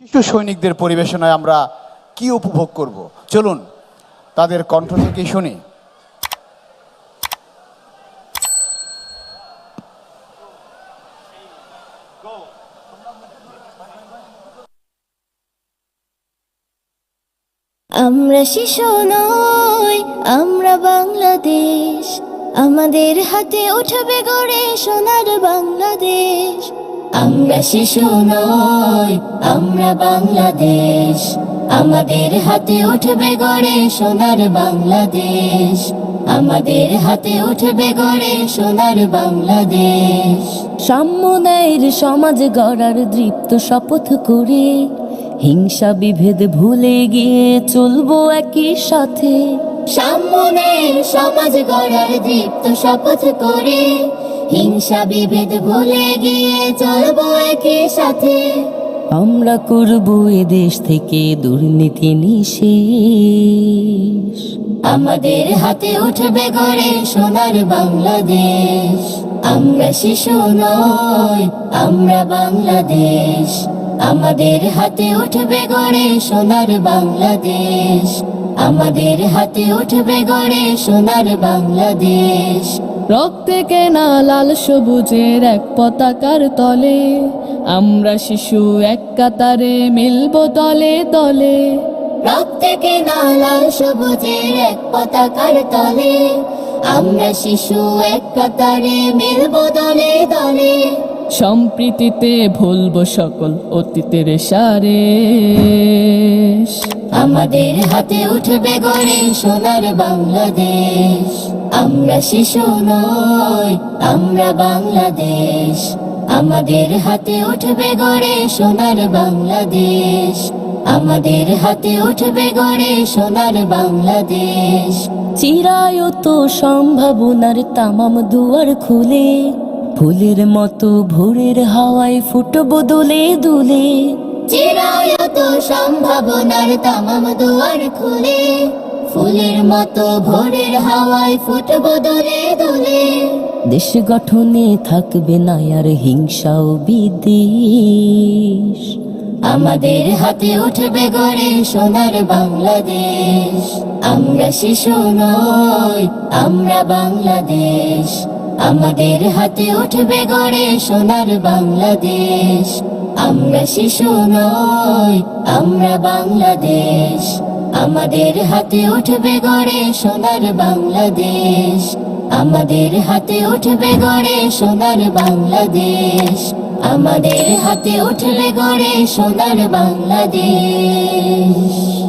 শিশু সৈনিকদের পরিবেশনায় আমরা কি উপভোগ করব? চলুন, তাদের কণ্ঠ থেকে শুনি। আমরা শিশু নই, আমরা বাংলাদেশ। আমাদের হাতে উঠবে গড়ে সোনার বাংলাদেশ। আমরা শিশু নই আমরা বাংলাদেশ। আমাদের হাতে উঠবে গড়ে সোনার বাংলাদেশ। আমাদের হাতে উঠবে গড়ে সোনার বাংলাদেশ। সাম্যনের সমাজ গড়ার দৃপ্ত শপথ করে হিংসা বিভেদ ভুলে গিয়ে চলবো একই সাথে। সামনের সমাজ গড়ার দীপ্ত শপথ করে হিংসা বিভেদ ভুলে গিয়ে চলবো একই সাথে। আমরা করব এ দেশ থেকে দুর্নীতি নিশেষ। আমাদের হাতে উঠবে গড়ে সোনার বাংলাদেশ। আমরা শিশু নয় আমরা বাংলাদেশ। আমাদের হাতে উঠবে গড়ে সোনার বাংলাদেশ। আমাদের হাতে উঠবে গড়ে সোনার বাংলাদেশ। রক্তে কেনা লাল সবুজের এক পতাকার তলে, আমরা শিশু এক কাতারে মিলব তলে তলে রক্তে কেনা লাল সবুজের এক পতাকার তলে, আমরা শিশু এক কাতারে মিলব দলে দলে। সম্প্রীতিতে ভুলবো সকল অতীতের সারে। আমাদের হাতে উঠবে গড়ে সোনার বাংলাদেশ। আমরা শিশু নয় আমরা বাংলাদেশ। আমাদের হাতে উঠবে গড়ে সোনার বাংলাদেশ। আমাদের হাতে উঠবে গড়ে সোনার বাংলাদেশ। চিরায়ত সম্ভাবনার তামাম দুয়ার খুলে ফুলের মতো ভোরের হাওয়ায় ফুটবো দোলে দুলে। চিরায়ত সম্ভাবনার তামাম দুয়ার খুলে। ফুলের মতো ভোরের হাওয়ায় ফুটবো দোলে দোলে। দেশ গঠনে থাকবে না আর হিংসা ও বিদ্বেষ। আমাদের হাতে উঠবে গড়ে সোনার বাংলাদেশ। আমরা শিশু নই আমরা বাংলাদেশ। আমাদের হাতে উঠবে গড়ে সোনার বাংলাদেশ। আমরা শিশু নই, আমরা বাংলাদেশ। আমাদের হাতে উঠবে গড়ে সোনার বাংলাদেশ। আমাদের হাতে উঠবে গড়ে সোনার বাংলাদেশ। আমাদের হাতে উঠবে গড়ে সোনার বাংলাদেশ।